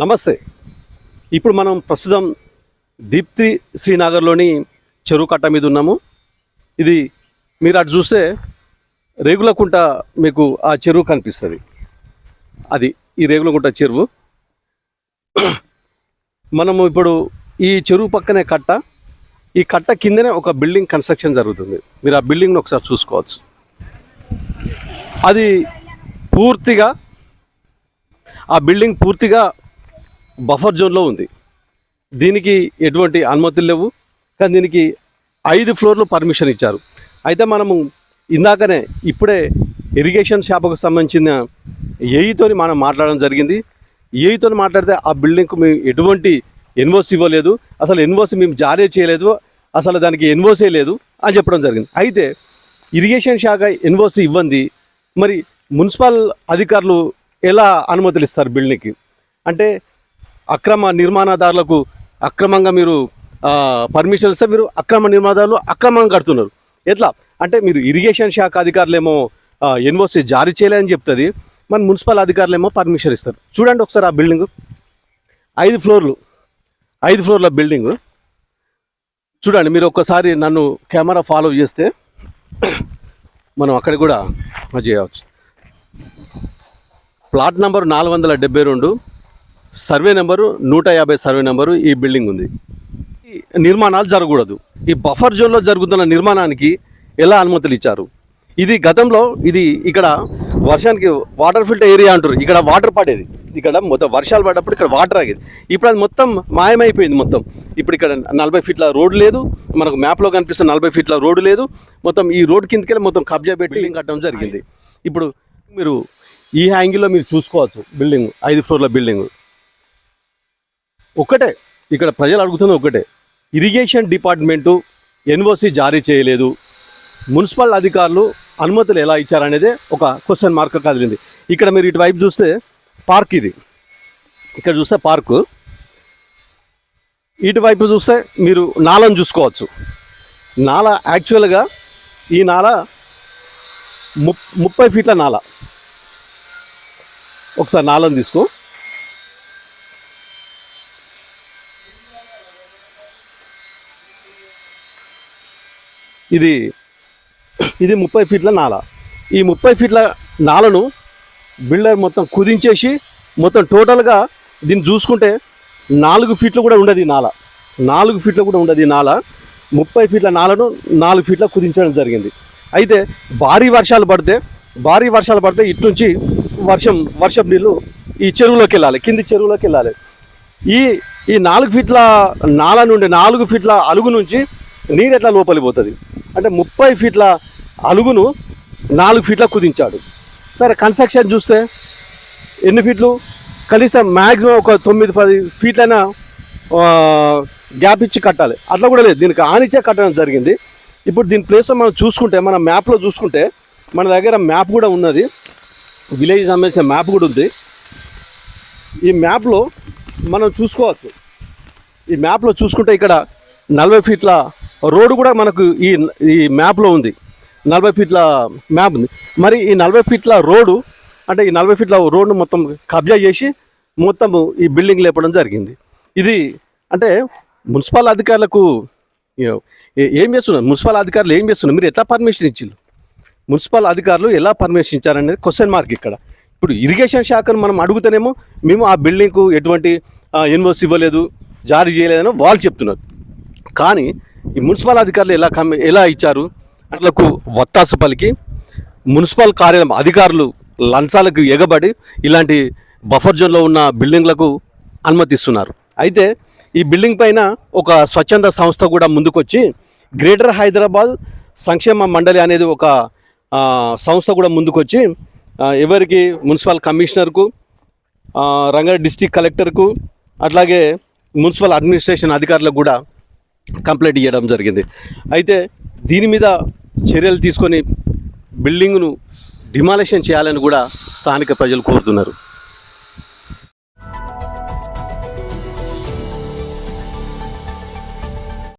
నమస్తే. ఇప్పుడు మనం ప్రస్తుతం దీప్తి శ్రీనగర్లోని చెరువు కట్ట మీద ఉన్నాము. ఇది మీరు అటు చూస్తే రేగులకుంట మీకు ఆ చెరువు కనిపిస్తుంది. అది ఈ రేగులకుంట చెరువు. మనము ఇప్పుడు ఈ చెరువు పక్కనే కట్ట. ఈ కట్ట కిందనే ఒక బిల్డింగ్ కన్స్ట్రక్షన్ జరుగుతుంది. మీరు ఆ బిల్డింగ్ను ఒకసారి చూసుకోవచ్చు. అది పూర్తిగా ఆ బిల్డింగ్ పూర్తిగా బఫర్ జోన్లో ఉంది. దీనికి ఎటువంటి అనుమతులు లేవు. కానీ దీనికి ఐదు ఫ్లోర్లు పర్మిషన్ ఇచ్చారు. అయితే మనము ఇందాకనే ఇప్పుడే ఇరిగేషన్ శాఖకు సంబంధించిన ఏఈతో మనం మాట్లాడడం జరిగింది. ఏఈతో మాట్లాడితే ఆ బిల్డింగ్కు మేము ఎటువంటి ఎన్ఓసి ఇవ్వలేదు. అసలు ఎన్ఓసి మేము జారీ చేయలేదు. అసలు దానికి ఎన్ఓసీ లేదు అని చెప్పడం జరిగింది. అయితే ఇరిగేషన్ శాఖ ఎన్ఓసి ఇవ్వండి మరి మున్సిపల్ అధికారులు ఎలా అనుమతులు ఇస్తారు బిల్డింగ్కి? అంటే అక్రమ నిర్మాణదారులకు అక్రమంగా మీరు పర్మిషన్ ఇస్తే మీరు అక్రమ నిర్మాణదారులు అక్రమంగా కడుతున్నారు. ఎట్లా? అంటే మీరు ఇరిగేషన్ శాఖ అధికారులు ఏమో ఎన్ఓసి జారీ చేయలేదని చెప్తుంది. మన మున్సిపల్ అధికారులు ఏమో పర్మిషన్ ఇస్తారు. చూడండి ఒకసారి ఆ బిల్డింగ్ ఐదు ఫ్లోర్లు. ఐదు ఫ్లోర్ల బిల్డింగ్ చూడండి మీరు ఒక్కసారి నన్ను కెమెరా ఫాలో చేస్తే మనం అక్కడ కూడా చేయవచ్చు. ప్లాట్ నెంబర్ నాలుగు వందల డెబ్బై రెండు. సర్వే నెంబరు నూట యాభై సర్వే నెంబరు ఈ బిల్డింగ్ ఉంది. ఈ నిర్మాణాలు జరగకూడదు. ఈ బఫర్ జోన్లో జరుగుతున్న నిర్మాణానికి ఎలా అనుమతులు ఇచ్చారు? ఇది గతంలో ఇది ఇక్కడ వర్షానికి వాటర్ ఫిల్టర్ ఏరియా అంటారు. ఇక్కడ వాటర్ పడేది. ఇక్కడ మొత్తం వర్షాలు పడ్డప్పుడు ఇక్కడ వాటర్ ఆగేది. ఇప్పుడు అది మొత్తం మాయమైపోయింది మొత్తం. ఇప్పుడు ఇక్కడ నలభై ఫీట్ల రోడ్డు లేదు. మనకు మ్యాప్లో కనిపిస్తున్న నలభై ఫీట్ల రోడ్డు లేదు. మొత్తం ఈ రోడ్ కిందకెళ్ళి మొత్తం కబ్జా పెట్టి బిల్డింగ్ కట్టడం జరిగింది. ఇప్పుడు మీరు ఈ యాంగిల్లో మీరు చూసుకోవచ్చు బిల్డింగ్ ఐదు ఫ్లోర్ల బిల్డింగ్. ఒక్కటే. ఇక్కడ ప్రజలు అడుగుతున్న ఒకటే ఇరిగేషన్ డిపార్ట్మెంటు ఎన్ఓసి జారీ చేయలేదు. మున్సిపల్ అధికారులు అనుమతులు ఎలా ఇచ్చారనేదే ఒక క్వశ్చన్ మార్క్ కదిలింది. ఇక్కడ మీరు ఇటువైపు చూస్తే పార్క్ ఇది. ఇక్కడ చూస్తే పార్కు. ఇటువైపు చూస్తే మీరు నాలను చూసుకోవచ్చు. నాల యాక్చువల్గా ఈ నాల ముప్ ముప్పై ఫీట్ల నాల ఒకసారి నాలను తీసుకో. ఇది ఇది ముప్పై ఫీట్ల నాల. ఈ ముప్పై ఫీట్ల నాలను బిల్డర్ మొత్తం కుదించేసి మొత్తం టోటల్గా దీన్ని చూసుకుంటే నాలుగు ఫీట్లు కూడా ఉండదు ఈ నాల. నాలుగు ఫీట్లు కూడా ఉండదు ఈ నాల. ముప్పై ఫీట్ల నాలను నాలుగు ఫీట్ల కుదించడం జరిగింది. అయితే భారీ వర్షాలు పడితే భారీ వర్షాలు పడితే ఇటు నుంచి వర్షం వర్షం నీళ్ళు ఈ చెరువులోకి వెళ్ళాలి కింది చెరువులోకి వెళ్ళాలి. ఈ ఈ నాలుగు ఫీట్ల నాల నుండి నాలుగు ఫీట్ల అలుగు నుంచి నీరు ఎట్లా లోపలిపోతుంది అంటే ముప్పై ఫీట్ల అలుగును నాలుగు ఫీట్ల కుదించాడు. సరే కన్స్ట్రక్షన్ చూస్తే ఎన్ని ఫీట్లు? కనీసం మ్యాక్సిమం ఒక తొమ్మిది పది ఫీట్లైనా గ్యాప్ ఇచ్చి కట్టాలి. అట్లా కూడా లేదు. దీనికి ఆనిచ్చే కట్టడం జరిగింది. ఇప్పుడు దీని ప్లేస్లో మనం చూసుకుంటే మన మ్యాప్లో చూసుకుంటే మన దగ్గర మ్యాప్ కూడా ఉన్నది. విలేజ్ సంబంధించిన మ్యాప్ కూడా ఉంది. ఈ మ్యాప్లో మనం చూసుకోవచ్చు. ఈ మ్యాప్లో చూసుకుంటే ఇక్కడ నలభై ఫీట్ల రోడ్డు కూడా మనకు ఈ ఈ మ్యాప్లో ఉంది. నలభై ఫీట్ల మ్యాప్ ఉంది. మరి ఈ నలభై ఫీట్ల రోడ్డు అంటే ఈ నలభై ఫీట్ల రోడ్డు మొత్తం కబ్జా చేసి మొత్తం ఈ బిల్డింగ్ లేపడం జరిగింది. ఇది అంటే మున్సిపల్ అధికారులకు ఏం చేస్తున్నారు? మున్సిపల్ అధికారులు ఏం చేస్తున్నారు? మీరు ఎట్లా పర్మిషన్ ఇచ్చిండ్రు మున్సిపల్ అధికారులు ఎలా పర్మిషన్ ఇచ్చారనేది క్వశ్చన్ మార్క్ ఇక్కడ. ఇప్పుడు ఇరిగేషన్ శాఖను మనం అడుగుతానేమో మేము ఆ బిల్డింగ్కు ఎటువంటి ఇన్వర్స్ ఇవ్వలేదు జారీ చేయలేదని వాళ్ళు చెప్తున్నారు. కానీ ఈ మున్సిపల్ అధికారులు ఎలా కమ్ ఎలా ఇచ్చారు? అట్లకు వత్తాసు పలికి మున్సిపల్ కార్యాలయం అధికారులు లంచాలకు ఎగబడి ఇలాంటి బఫర్ జోన్లో ఉన్న బిల్డింగ్లకు అనుమతిస్తున్నారు. అయితే ఈ బిల్డింగ్ పైన ఒక స్వచ్ఛంద సంస్థ కూడా ముందుకొచ్చి గ్రేటర్ హైదరాబాద్ సంక్షేమ మండలి అనేది ఒక సంస్థ కూడా ముందుకొచ్చి ఎవరికి? మున్సిపల్ కమిషనర్కు రంగారెడ్డి డిస్టిక్ కలెక్టర్కు అట్లాగే మున్సిపల్ అడ్మినిస్ట్రేషన్ అధికారులకు కూడా కంప్లైంట్ ఇవ్వడం జరిగింది. అయితే దీని మీద చర్యలు తీసుకొని బిల్డింగ్ను డిమాలిషన్ చేయాలని కూడా స్థానిక ప్రజలు కోరుతున్నారు.